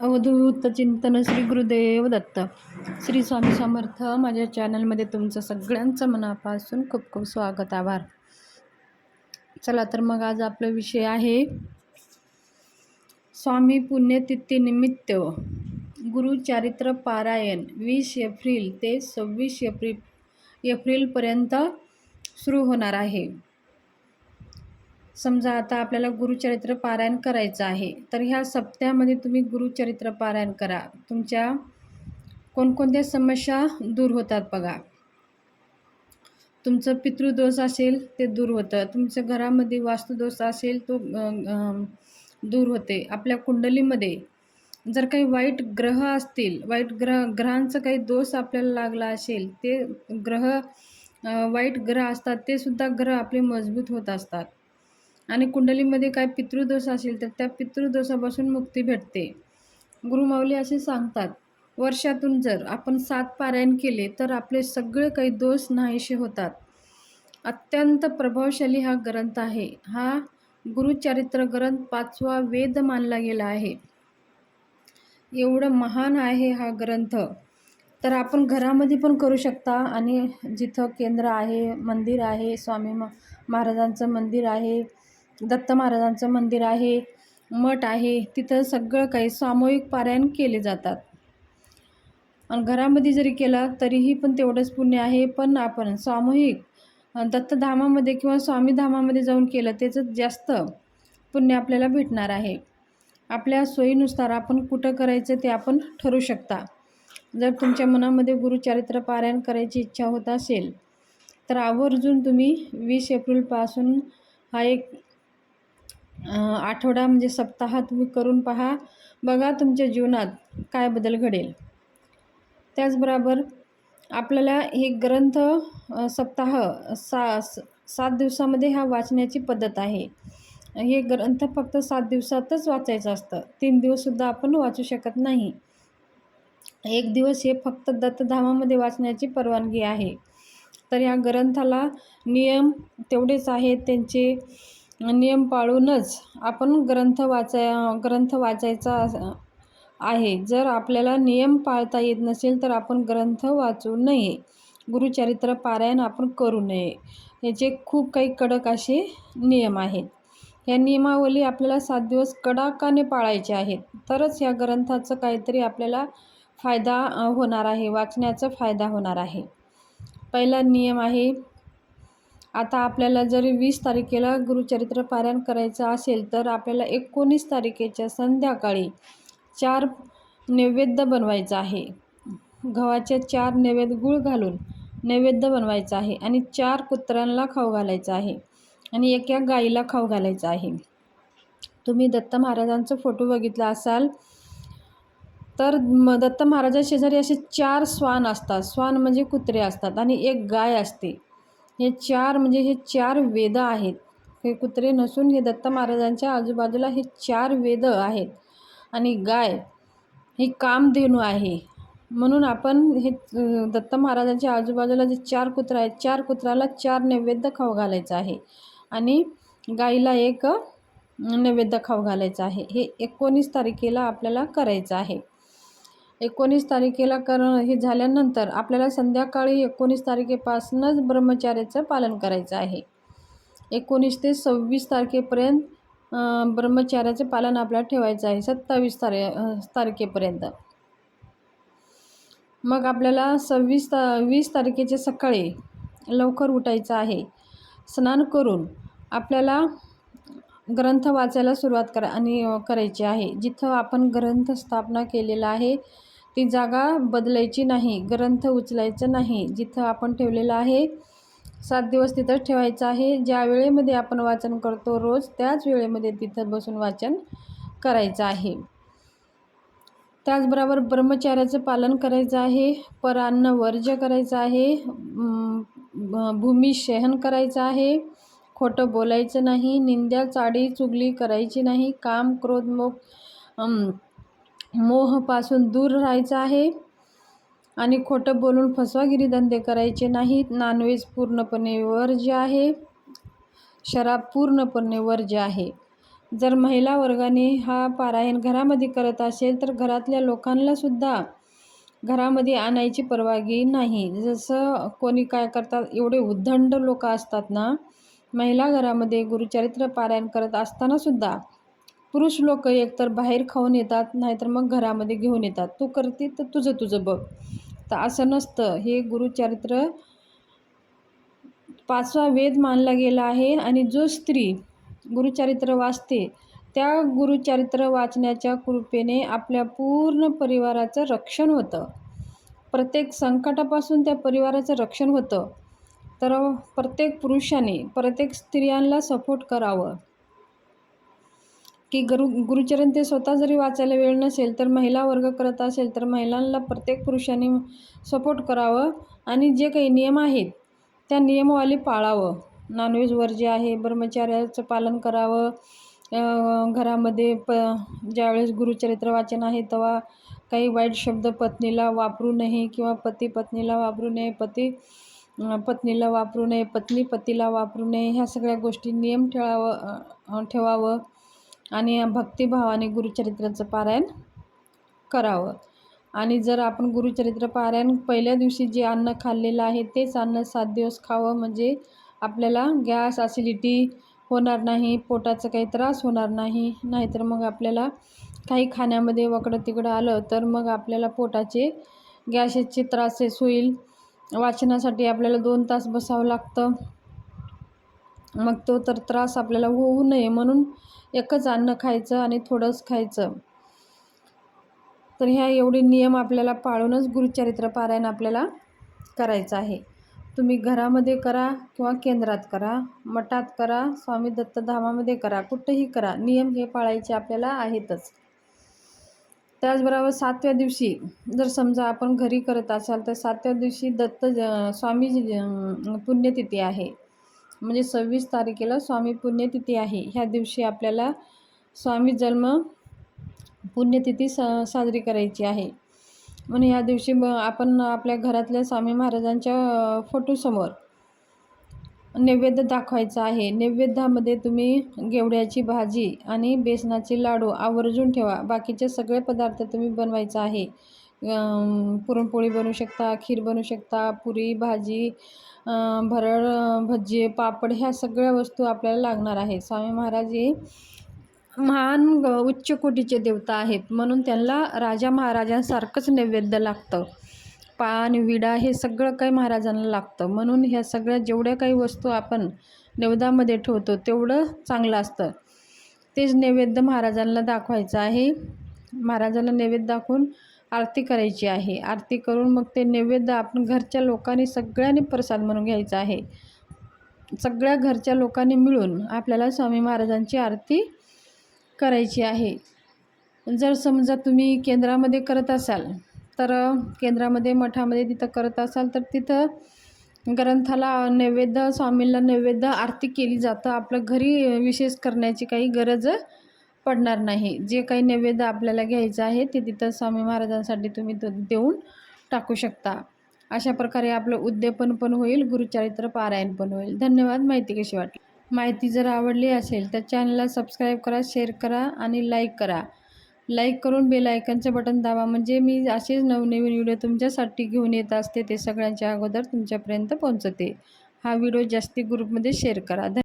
अवधूत चिंतन श्री गुरुदेव दत्त. श्री स्वामी समर्थ माझ्या चॅनलमध्ये तुमचं सगळ्यांचं मनापासून खूप खूप स्वागत आभार. चला तर मग आज आपला विषय आहे स्वामी पुण्यतिथीनिमित्त. गुरुचारित्र पारायण वीस एप्रिल ते सव्वीस एप्रिल एप्रिलपर्यंत सुरू होणार आहे. समजा आता आपल्याला गुरुचरित्र पारायण करायचं आहे तर ह्या सप्त्यामध्ये तुम्ही गुरुचरित्र पारायण करा. तुमच्या कोणकोणत्या समस्या दूर होतात बघा. तुमचं पितृदोष असेल ते दूर होतं. तुमच्या घरामध्ये वास्तुदोष असेल तो दूर होते. आपल्या कुंडलीमध्ये जर काही वाईट ग्रह असतील वाईट ग्रह ग्रहांचा काही दोष आपल्याला लागला असेल ते ग्रह वाईट ग्रह असतात ते सुद्धा ग्रह आपले मजबूत होत असतात. आणि कुंडलीमध्ये काय पितृदोष असेल तर त्या पितृदोषापासून मुक्ती भेटते. गुरुमाऊली असे सांगतात वर्षातून जर आपण सात पारायण केले तर आपले सगळे काही दोष नाहीसे होतात. अत्यंत प्रभावशाली हा ग्रंथ आहे. हा गुरुचरित्र ग्रंथ पाचवा वेद मानला गेला आहे. एवढं महान आहे हा ग्रंथ. तर आपण घरामध्ये पण करू शकता आणि जिथं केंद्र आहे मंदिर आहे स्वामी महाराजांचं मंदिर आहे दत्त महाराजांचं मंदिर आहे मठ आहे तिथं सगळं काही सामूहिक पारायण केले जातात. आणि घरामध्ये जरी केला तरीही पण तेवढंच पुण्य आहे पण आपण सामूहिक दत्तधामामध्ये किंवा स्वामीधामामध्ये जाऊन केलं त्याचं जास्त पुण्य आपल्याला भेटणार आहे. आपल्या सोयीनुसार आपण कुठं करायचं ते आपण ठरू शकता. जर तुमच्या मनामध्ये गुरुचारित्र पारायण करायची इच्छा होत असेल तर आवर्जून तुम्ही वीस एप्रिलपासून हा एक आठवडा म्हणजे सप्ताह तुम्ही करून पहा. बघा तुमच्या जीवनात काय बदल घडेल. त्याचबरोबर आपल्याला हे ग्रंथ सप्ताह सा सात दिवसामध्ये हा वाचण्याची पद्धत आहे. हे ग्रंथ फक्त सात दिवसातच वाचायचं असतं. तीन दिवससुद्धा आपण वाचू शकत नाही. एक दिवस हे फक्त दत्तधामामध्ये वाचण्याची परवानगी आहे. तर या ग्रंथाला नियम तेवढेच आहेत. त्यांचे नियम पाळूनच आपण ग्रंथ वाचाय ग्रंथ वाचायचा आहे. जर आपल्याला नियम पाळता येत नसेल तर आपण ग्रंथ वाचू नये. गुरुचरित्र पारायण आपण करू नये. याचे खूप काही कडक असे नियम आहेत. या नियमावली आपल्याला सात दिवस कडाकाने पाळायचे आहेत. तरच या ग्रंथाचं काहीतरी आपल्याला फायदा होणार आहे. वाचण्याचा फायदा होणार आहे. पहिला नियम आहे आता आपल्याला जरी वीस तारखेला गुरुचरित्र पारायण करायचं असेल तर आपल्याला एकोणीस तारखेच्या संध्याकाळी चार नैवेद्य बनवायचं आहे. गव्हाचे चार नैवेद्य गूळ घालून नैवेद्य बनवायचं आहे आणि चार कुत्र्यांना खाऊ घालायचं आहे आणि एका गाईला खाऊ घालायचं आहे. तुम्ही दत्त महाराजांचा फोटो बघितला असाल तर म दत्त महाराजा शेजारी असे चार स्वान असतात. स्वान म्हणजे कुत्रे असतात आणि एक गाय असते. हे चार म्हणजे हे चार वेद आहेत. हे कुत्रे नसून हे दत्त महाराजांच्या आजूबाजूला हे चार वेद आहेत. आणि गाय ही कामधेनू आहे. म्हणून आपण हे दत्त महाराजांच्या आजूबाजूला जे चार कुत्रा आहेत चार कुत्राला चार नैवेद्य खाऊ घालायचं आहे. आणि गाईला एक नैवेद्य खाऊ घालायचं आहे. हे एकोणीस तारखेला आपल्याला करायचं आहे. एकोणीस तारखेला करणं हे झाल्यानंतर आपल्याला संध्याकाळी एकोणीस तारखेपासूनच ब्रह्मचार्याचं पालन करायचं आहे. एकोणीस ते सव्वीस तारखेपर्यंत ब्रह्मचार्याचे पालन आपल्याला ठेवायचं आहे सत्तावीस तारे तारखेपर्यंत. मग आपल्याला सव्वीस ता वीस तारखेच्या सकाळी लवकर उठायचं आहे. स्नान करून आपल्याला ग्रंथ वाचायला सुरुवात करा आणि करायची आहे. जिथं आपण ग्रंथ स्थापना केलेला आहे ती जागा बदलायची नाही ग्रंथ उचलायचं नाही. जिथं आपण ठेवलेलं आहे सात दिवस तिथंच ठेवायचं आहे. ज्या वेळेमध्ये आपण वाचन करतो रोज त्याच वेळेमध्ये तिथं बसून वाचन करायचं आहे. त्याचबरोबर ब्रह्मचार्याचं पालन करायचं आहे परान्न वर्ज्य करायचं आहे भूमी शहन करायचं आहे. खोटं बोलायचं नाही निंद्या चाडी चुगली करायची नाही काम क्रोध मोग मोहपासून दूर राहायचं आहे. आणि खोटं बोलून फसवागिरी धंदे करायचे नाहीत. नॉनव्हेज पूर्णपणे वर्ज्य आहे. शराब पूर्णपणे वर्ज्य आहे. जर महिला वर्गाने हा पारायण घरामध्ये करत असेल तर घरातल्या लोकांनासुद्धा घरामध्ये आणायची परवानगी नाही. जसं कोणी काय करतात एवढे उद्धंड लोक असतात ना महिला घरामध्ये गुरुचरित्र पारायण करत असतानासुद्धा पुरुष लोक एकतर बाहेर खाऊन येतात नाहीतर मग घरामध्ये घेऊन येतात. तू करते तर तुझं तुझं बघ. तर असं नसतं. हे गुरुचरित्र पाचवा वेद मानला गेला आहे आणि जो स्त्री गुरुचरित्र वाचते त्या गुरुचरित्र वाचण्याच्या कृपेने आपल्या पूर्ण परिवाराचं रक्षण होतं. प्रत्येक संकटापासून त्या परिवाराचं रक्षण होतं. तर प्रत्येक पुरुषाने प्रत्येक स्त्रियांना सपोर्ट करावं. की गुरु गुरुचरण ते स्वतः जरी वाचायला वेळ नसेल तर महिला वर्ग करत असेल तर महिलांना प्रत्येक पुरुषाने सपोर्ट करावं आणि जे काही नियम आहेत त्या नियमवाली पाळावं. नॉनव्हेज वर्ज्य आहे ब्रह्मचार्याचं पालन करावं. घरामध्ये प ज्यावेळेस गुरुचरित्र वाचन आहे तेव्हा काही वाईट शब्द पत्नीला वापरू नये किंवा पती पत्नीला वापरू नये पती पत्नीला वापरू नये पत्नी पतीला वापरू नये ह्या सगळ्या गोष्टी नियम ठेवावं ठेवावं. आणि भक्तिभावाने गुरुचरित्राचं पारायण करावं. आणि जर आपण गुरुचरित्र पारायण पहिल्या दिवशी जे अन्न खाल्लेलं आहे तेच अन्न सात दिवस खावं म्हणजे आपल्याला गॅस ॲसिडिटी होणार नाही पोटाचा काही त्रास होणार नाही नाहीतर मग आपल्याला काही खाण्यामध्ये वाकडं तिकडं आलं तर मग आपल्याला पोटाचे गॅसेसचे त्रासेस होईल. वाचनासाठी आपल्याला दोन तास बसावं लागतं. मग तो तर त्रास आपल्याला होऊ नये म्हणून एकच अन्न खायचं आणि थोडंच खायचं. तर ह्या एवढे नियम आपल्याला पाळूनच गुरुचरित्र पारायण आपल्याला करायचं आहे. तुम्ही घरामध्ये करा किंवा केंद्रात करा मठात करा स्वामी दत्तधामामध्ये करा कुठंही करा नियम हे पाळायचे आपल्याला आहेतच. त्याचबरोबर सातव्या दिवशी जर समजा आपण घरी करत असाल तर सातव्या दिवशी दत्त स्वामी पुण्यतिथी आहे. म्हणजे सव्वीस तारखेला स्वामी पुण्यतिथी आहे. ह्या दिवशी आपल्याला स्वामी जन्म पुण्यतिथी स साजरी करायची आहे. म्हणून ह्या दिवशी ब आपण आपल्या घरातल्या स्वामी महाराजांच्या फोटोसमोर नैवेद्य दाखवायचा आहे. नैवेद्यामध्ये तुम्ही गेवड्याची भाजी आणि बेसनाचे लाडू आवर्जून ठेवा. बाकीचे सगळे पदार्थ तुम्ही बनवायचा आहे. पुरणपोळी बनवू शकता खीर बनवू शकता पुरी भाजी भरड भजी पापड ह्या सगळ्या वस्तू आपल्याला लागणार आहे स्वामी महाराज हे महान उच्च कोटीचे देवता आहेत. म्हणून त्यांना राजा महाराजांसारखंच नैवेद्य लागतं. पान विडा हे सगळं काही महाराजांना लागतं. म्हणून ह्या सगळ्या जेवढ्या काही वस्तू आपण नैवेद्यामध्ये ठेवतो तेवढं चांगलं असतं. तेच नैवेद्य महाराजांना दाखवायचं आहे. महाराजांना नैवेद्य दाखवून आरती करायची आहे. आरती करून मग ते नैवेद्य आपण घरच्या लोकांनी सगळ्यांनी प्रसाद म्हणून घ्यायचा आहे. सगळ्या घरच्या लोकांनी मिळून आपल्याला स्वामी महाराजांची आरती करायची आहे. जर समजा तुम्ही केंद्रामध्ये करत असाल तर केंद्रामध्ये मठामध्ये तिथं करत असाल तर तिथं ग्रंथाला नैवेद्य स्वामींना नैवेद्य आरती केली जातं. आपलं घरी विशेष करण्याची काही गरज पडणार नाही. जे काही नैवेद्य आपल्याला घ्यायचं आहे ते तिथं स्वामी महाराजांसाठी तुम्ही देऊन टाकू शकता. अशा प्रकारे आपलं उद्यापन पण होईल गुरुचरित्र पारायण पण होईल. धन्यवाद. माहिती कशी वाटली? माहिती जर आवडली असेल तर चॅनलला सबस्क्राईब करा शेअर करा आणि लाईक करा. लाईक करून बेल आयकनचं बटन दाबा. म्हणजे मी असेच नवनवीन व्हिडिओ तुमच्यासाठी घेऊन येत असते ते सगळ्यांच्या अगोदर तुमच्यापर्यंत पोहोचते. हा व्हिडिओ जास्ती ग्रुपमध्ये शेअर करा.